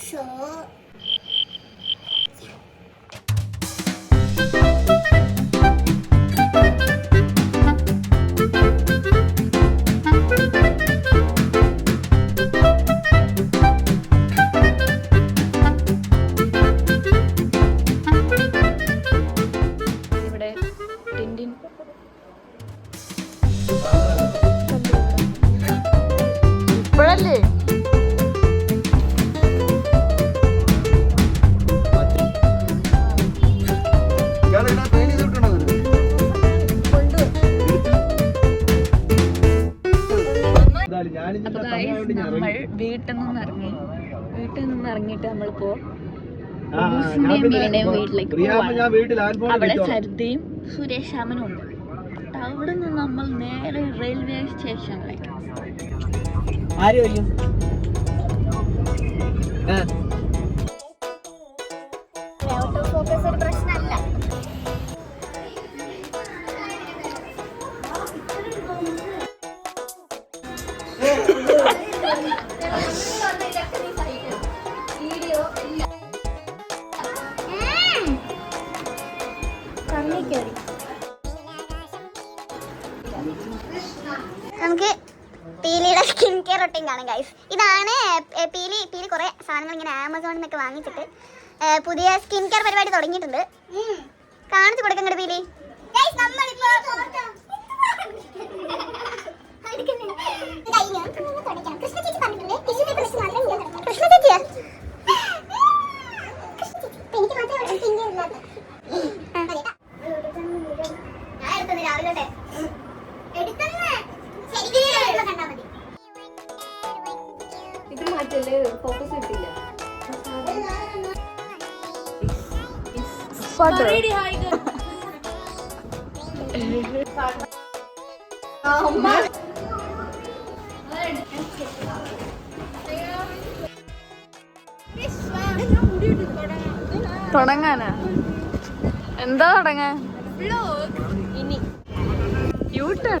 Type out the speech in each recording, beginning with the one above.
So ഇറങ്ങിയിട്ട് നമ്മളിപ്പോ വീട്ടിലേക്ക് അവിടെ സരിതയും സുരേഷ് ശ്യാമനും ഉണ്ട്. അവിടെ നിന്ന് നമ്മൾ നേരെ റെയിൽവേ സ്റ്റേഷനിലേക്ക്. ആര് സ്കിൻ ആണ് ഗൈസ് ഇതാണ് പീലി പീലി കുറേ സാധനങ്ങൾ ഇങ്ങനെ ആമസോണിൽ നിന്നൊക്കെ വാങ്ങിച്ചിട്ട് പുതിയ സ്കിൻ കെയർ പരിപാടി തുടങ്ങിയിട്ടുണ്ട്. കാണിച്ചു കൊടുക്കങ്ങട് പീലി. കൃഷ്ണ ചേച്ചിയാ? എടുത്തത് ശരിക്കും കണ്ടാ മതി. മാറ്റല്ലേ ഫോക്കസ് കിട്ടില്ല തുടങ്ങാനാ? എന്താ തുടങ്ങാൻ? യൂട്ടേൺ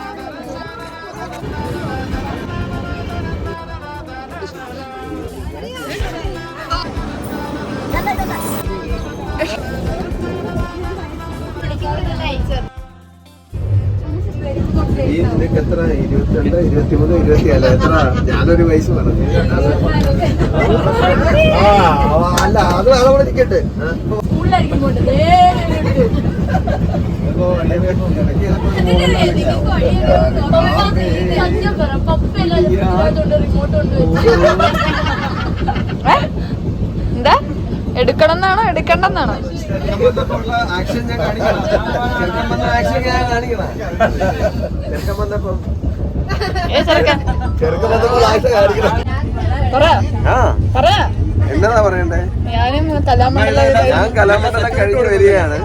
നിനക്ക് എത്ര? ഇരുപത്തിരണ്ട് ഇരുപത്തിമൂന്ന് ഇരുപത്തിനാല്. എത്ര? ഞാനൊരു വയസ്സ് പറഞ്ഞു. അല്ല അത് അതവിടെ നിൽക്കട്ടെ. എന്താ? എടുക്കണം എന്നാണോ എടുക്കണ്ടെന്നാണോ? ചെറുക്കൻ വന്നപ്പോഴുള്ള ആക്ഷൻ ഞാൻ കാണിക്കണം. ചെറുക്കൻ വന്ന ആക്ഷൻ ഞാൻ കാണിക്കണം. ചെറുക്കൻ വന്നപ്പോ ചെറുക്കൻ. വന്നപ്പോൾ ആക്ഷൻ കാണിക്കണം. പറ. ആ. പറ. എന്നതാ പറയണ്ടേ? ഞാൻ കലാമണ്ഡലം കഴിഞ്ഞ് വരികയാണ്.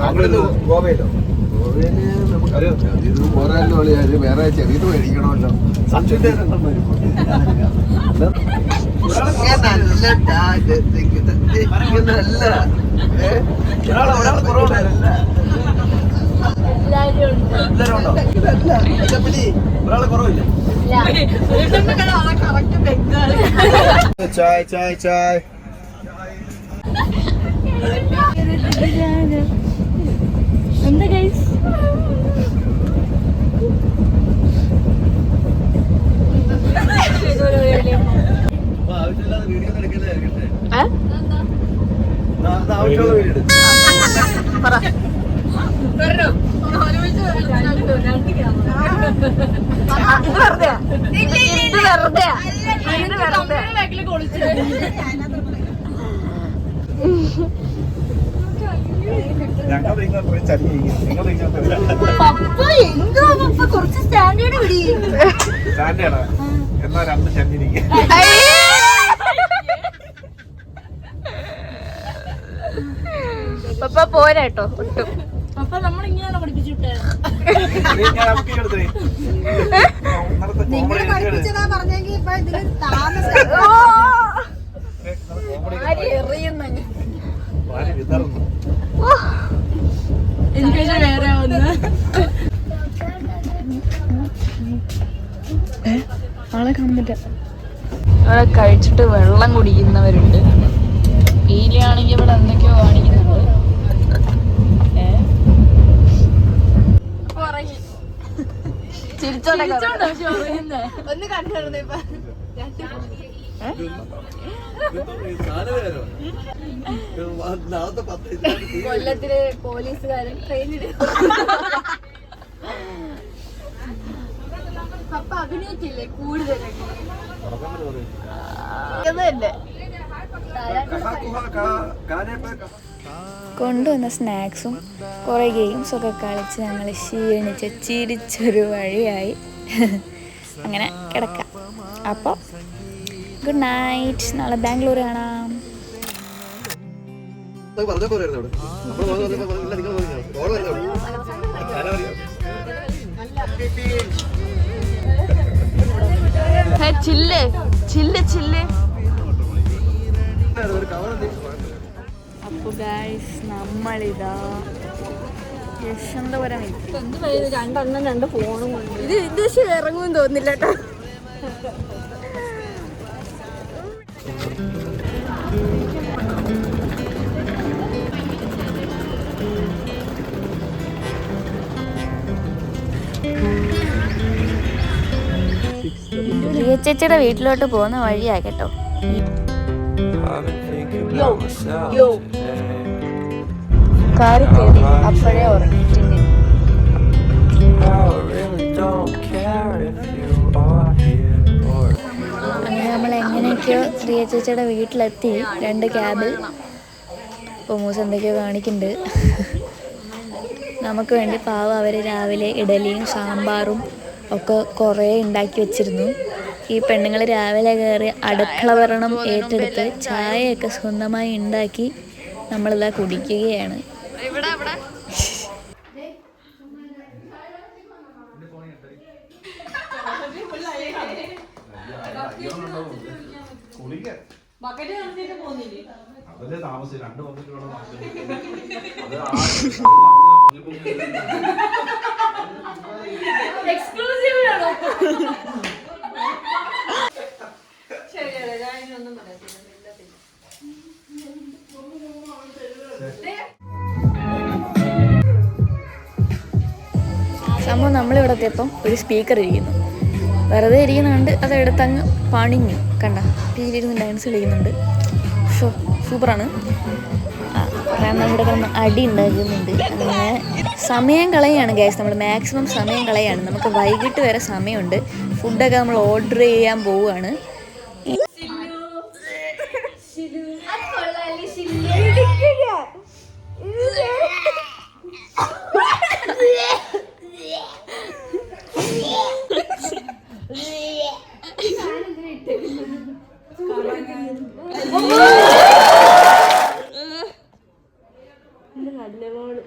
അവിടുന്ന്. ഗോവയിലോ? ഗോവയിൽ നമുക്ക് ഇത് പോരാല്ലോ അത് വേറെ ചെറിയത് മേടിക്കണമല്ലോ നല്ല ടാഗ്. നല്ല ചായ് ചായ് ചായ് എന്താ ഗൈസ് ഇത് വെറുതെ. ഇത് വെറുതെ. ഇത് വെറുതെ. കുറച്ച് സ്റ്റാൻഡേർഡ് പിടി. സ്റ്റാൻഡേർഡാ? എന്നാ രണ്ട് ചരിഞ്ഞിരിക്കും പപ്പ പോരാട്ടോ ഒട്ടും. ആളെ കാണുന്നില്ല അവിടെ കഴിച്ചിട്ട് വെള്ളം കുടിക്കുന്നവരുണ്ട്. പീലിയാണെങ്കിൽ ഇവിടെ എന്തൊക്കെയോ കാണിക്കുന്നുണ്ട് ഒന്ന് കണ്ടിരുന്നു ഇപ്പൊ കൊല്ലത്തിലെ പോലീസുകാരൻ ട്രെയിനിൽ പപ്പ അഭിനയിച്ചില്ലേ കൂടുതലൊക്കെ ഇതല്ലേ കൊണ്ടുവന്ന സ്നാക്സും കുറേ ഗെയിംസൊക്കെ കളിച്ച് ഞങ്ങൾ ക്ഷീണിച്ച് ചിരിച്ചൊരു വഴിയായി. അങ്ങനെ കിടക്കാം. അപ്പോൾ ഗുഡ് നൈറ്റ് നാളെ ബാംഗ്ലൂർ കാണാം. ചില്ല്. ചില്ല് ചില്ല്. ഗായ്സ് നമ്മളിതാ യശന്തപുരം എത്തി. രണ്ടെണ്ണം രണ്ട് ഫോണും ഇത് ഇത് പക്ഷേ ഇറങ്ങുമെന്ന് തോന്നില്ല കേട്ടോ. ചേച്ചിയുടെ വീട്ടിലോട്ട് പോകുന്ന വഴിയാ കേട്ടോ. കാറി കയറി അപ്പോഴേ ഉറങ്ങിയിട്ടുണ്ട് അങ്ങനെ നമ്മൾ എങ്ങനെയൊക്കെയോ പ്രിയ ചേച്ചിയുടെ വീട്ടിലെത്തി. രണ്ട് ക്യാബിൽ. ഇപ്പോൾ മൂസ് എന്തൊക്കെയോ കാണിക്കുന്നുണ്ട്. നമുക്ക് വേണ്ടി പാവ അവർ രാവിലെ ഇഡലിയും സാമ്പാറും ഒക്കെ കുറേ ഉണ്ടാക്കി വെച്ചിരുന്നു. ഈ പെണ്ണുങ്ങൾ രാവിലെ കയറി അടുക്കള ഭരണം ഏറ്റെടുത്ത് ചായയൊക്കെ സ്വന്തമായി ഉണ്ടാക്കി നമ്മളിതാ കുടിക്കുകയാണ്. അതല്ലേ താമസം രണ്ട് വന്നിട്ടുള്ള സംഭവം നമ്മളിവിടെ എത്തിയപ്പം ഒരു സ്പീക്കർ ഇരിക്കുന്നു. വെറുതെ ഇരിക്കുന്നുണ്ട്. അത് എടുത്തങ്ങ് പണിഞ്ഞു. കണ്ട ടീലിരുന്ന് ഡാൻസ് കളിക്കുന്നുണ്ട്. ഷോ സൂപ്പറാണ്. കാരണം നമ്മുടെ കിടന്ന് അടി ഉണ്ടാക്കുന്നുണ്ട്. അങ്ങനെ സമയം കളയാണ് ഗ്യാസ് നമ്മൾ മാക്സിമം സമയം കളയാണ്. നമുക്ക് വൈകിട്ട് വരെ സമയമുണ്ട്. ഫുഡൊക്കെ നമ്മൾ ഓർഡർ ചെയ്യാൻ പോവുകയാണ്. കണ്ണുകോണ്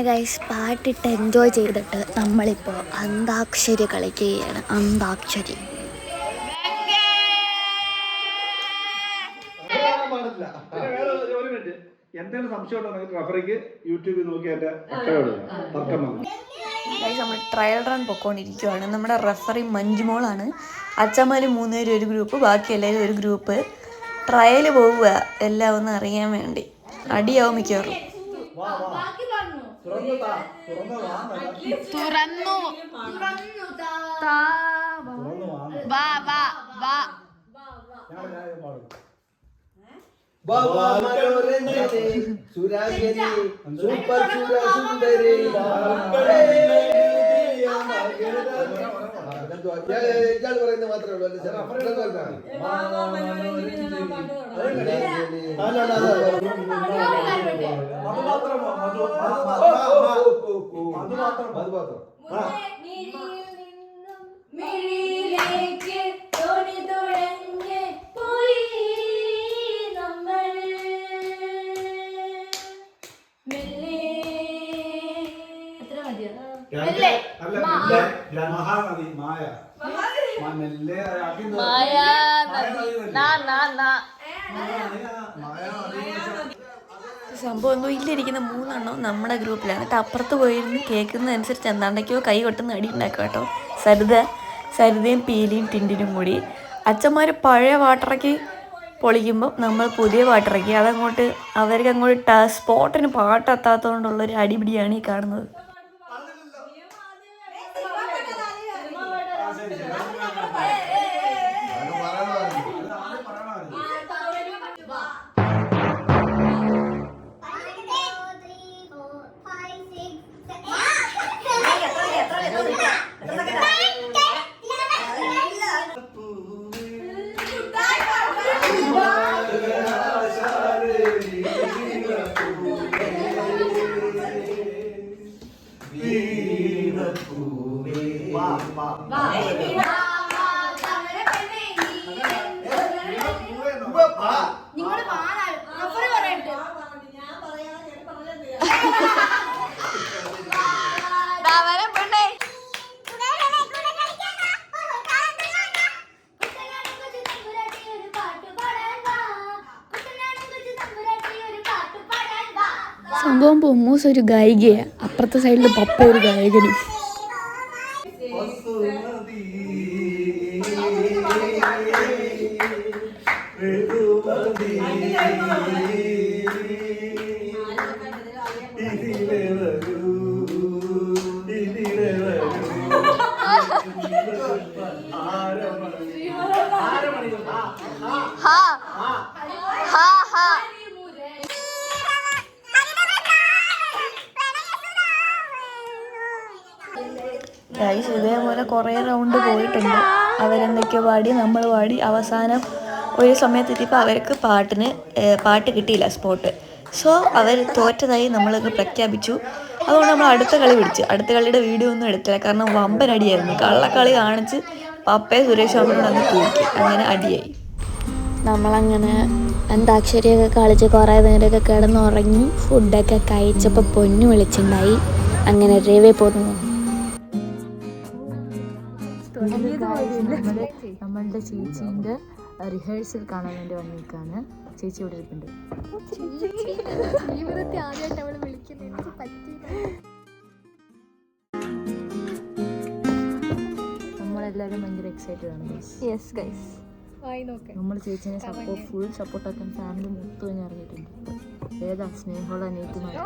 അങ്ങനെ ഗൈസ് പാട്ടിട്ട് എൻജോയ് ചെയ്തിട്ട് നമ്മളിപ്പോൾ അന്താക്ഷരി കളിക്കുകയാണ്. അന്താക്ഷരി. എന്തെങ്കിലും സംശയം റഫറിക്ക് യൂട്യൂബിൽ നോക്കി എന്റെ തർക്കം നമ്മൾ ട്രയൽ റൺ പൊക്കോണ്ടിരിക്കുവാണ്. നമ്മുടെ റെഫറി മഞ്ജുമോളാണ് അച്ഛന്മാർ മൂന്നുപേരും ഒരു ഗ്രൂപ്പ് ബാക്കി എല്ലാവരും ഒരു ഗ്രൂപ്പ് ട്രയൽ പോവുക എല്ലാം ഒന്ന് അറിയാൻ വേണ്ടി. അടിയാവും മിക്കവാറും. തുറന്നു. വാ വാ വാ. സുരാഗിനി സൂപ്പർ സുന്ദരി ഇയാൾ പറയുന്നത് മാത്രമേ ഉള്ളൂ അല്ലേ. അത് മാത്രം. മിഴിയിലേക്ക് തോണി തുഴഞ്ഞ് അല്ല? മഹാനദി മായ. മെല്ലെ മായ സംഭവം എന്തോ ഇല്ലിരിക്കുന്ന മൂന്നെണ്ണം നമ്മുടെ ഗ്രൂപ്പിലാണ്. എന്നിട്ട് അപ്പുറത്ത് പോയിരുന്ന് കേൾക്കുന്നതനുസരിച്ച് എന്താണ്ടൊക്കെയോ കൈ കൊട്ടുന്ന അടി ഉണ്ടാക്കുക കേട്ടോ. സരിത സരിതയും പീലിയും ടിൻഡിനും കൂടി. അച്ഛന്മാർ പഴയ വാട്ടറയ്ക്ക് പൊളിക്കുമ്പോൾ നമ്മൾ പുതിയ പാട്ടിറക്കി അതങ്ങോട്ട് അവർക്ക് അങ്ങോട്ട് സ്പോട്ടിന് പാട്ടെത്താത്തതുകൊണ്ടുള്ളൊരു അടിപിടിയാണ് ഈ കാണുന്നത്. സംഭവം പൊമ്മൂസ് ഒരു ഗായികയാണ് അപ്പുറത്തെ സൈഡിൽ പപ്പ ഒരു ഗായകനും. കുറേ റൗണ്ട് പോയിട്ടുണ്ട്. അവരെന്തൊക്കെയോ പാടി നമ്മൾ പാടി. അവസാനം ഒരു സമയത്ത് എത്തിയപ്പോൾ അവർക്ക് പാട്ടിന് പാട്ട് കിട്ടിയില്ല സ്പോട്ട് സോ അവർ തോറ്റതായി നമ്മളൊക്കെ പ്രഖ്യാപിച്ചു. അതുകൊണ്ട് നമ്മൾ അടുത്ത കളി പിടിച്ചു. അടുത്ത കളിയുടെ വീഡിയോ ഒന്നും എടുത്തില്ല. കാരണം വമ്പൻ അടിയായിരുന്നു. കള്ളക്കളി കാണിച്ച് പപ്പയെ സുരേഷ് ബാബുനോട് അങ്ങ് തൂക്കി. അങ്ങനെ അടിയായി. നമ്മളങ്ങനെ അന്താക്ഷരിയൊക്കെ കളിച്ച് കുറേ നേരമൊക്കെ കിടന്നുറങ്ങി ഫുഡൊക്കെ കഴിച്ചപ്പോൾ പൊന്നു വിളിച്ചിട്ടുണ്ടായി അങ്ങനെ രവേ പോന്നു. നമ്മുടെ നമ്മളുടെ ചേച്ചീന്റെ റിഹേഴ്സൽ കാണാൻ വേണ്ടി വന്നിരിക്കുകയാണ് ചേച്ചി ഇവിടെ ഇരിപ്പുണ്ട്. ജീവിതത്തിൽ ആദ്യമായിട്ട് അവൾ വിളിക്കുന്നത് എനിക്ക് പറ്റിയില്ല. നമ്മളെല്ലാവരും ഭയങ്കര എക്സൈറ്റഡ് ആണ്. യെസ് ഗൈസ് നമ്മൾ ചേച്ചീനെ സപ്പോർട്ട് ഫുൾ സപ്പോർട്ടാക്കാൻ ഫാമിലി മൊത്തം ഞാൻ ഇറങ്ങിയിട്ടുണ്ട്. ഏതാ സ്നേഹമുള്ള അനിയത്തിമാർ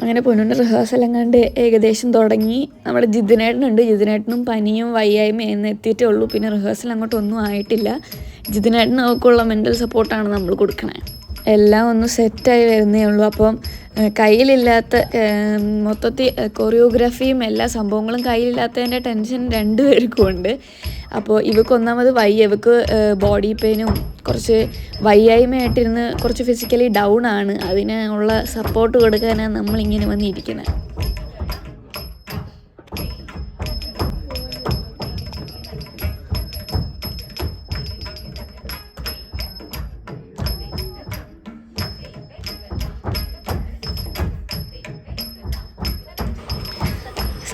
അങ്ങനെ പൊന്നുണ്ട് റിഹേഴ്സൽ എങ്ങാണ്ട് ഏകദേശം തുടങ്ങി. നമ്മുടെ ജിതിനേട്ടനുണ്ട്. ജിതിനേട്ടനും പനിയും വയ്യായ്മയും എന്ന് എത്തിയിട്ടേ ഉള്ളൂ. പിന്നെ റിഹേഴ്സൽ അങ്ങോട്ടൊന്നും ആയിട്ടില്ല. ജിതിനേട്ടന് അവർക്കുള്ള മെന്റൽ സപ്പോർട്ടാണ് നമ്മൾ കൊടുക്കണേ. എല്ലാം ഒന്ന് സെറ്റായി വരുന്നേ ഉള്ളൂ. അപ്പം കയ്യിലില്ലാത്ത മൊത്തത്തിൽ കൊറിയോഗ്രാഫിയും എല്ലാ സംഭവങ്ങളും കയ്യിലില്ലാത്തതിന്റെ ടെൻഷൻ രണ്ടുപേർക്കും ഉണ്ട്. അപ്പോൾ ഇവക്ക് ഒന്നാമത് വയ്യ. ഇവക്ക് ബോഡി പെയിനും കുറച്ച് വയ്യായ്മയായിട്ടിരുന്ന് കുറച്ച് ഫിസിക്കലി ഡൗൺ ആണ്. അതിനുള്ള സപ്പോർട്ട് കൊടുക്കാനാണ് നമ്മളിങ്ങനെ വന്നിരിക്കുന്നത്.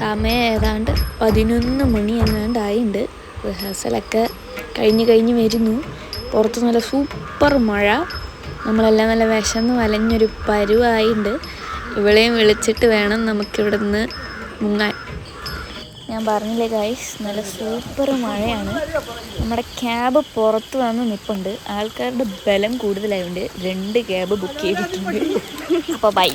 സമയം ഏതാണ്ട് പതിനൊന്ന് മണി എങ്ങാണ്ടായിണ്ട്. റിഹേഴ്സലൊക്കെ കഴിഞ്ഞ് കഴിഞ്ഞ് വരുന്നു. പുറത്ത് നല്ല സൂപ്പർ മഴ. നമ്മളെല്ലാം നല്ല വിശന്ന് വലഞ്ഞൊരു പരുവായിണ്ട്. ഇവളെയും വിളിച്ചിട്ട് വേണം നമുക്കിവിടെ നിന്ന് മുങ്ങാൻ. ഞാൻ പറഞ്ഞില്ലേ ഗൈസ് നല്ല സൂപ്പർ മഴയാണ്. നമ്മുടെ ക്യാബ് പുറത്ത് വന്ന് നിൽപ്പുണ്ട് ആൾക്കാരുടെ ബലം കൂടുതലായതുകൊണ്ട് രണ്ട് ക്യാബ് ബുക്ക് ചെയ്തിട്ടുണ്ട്. അപ്പോൾ ബൈ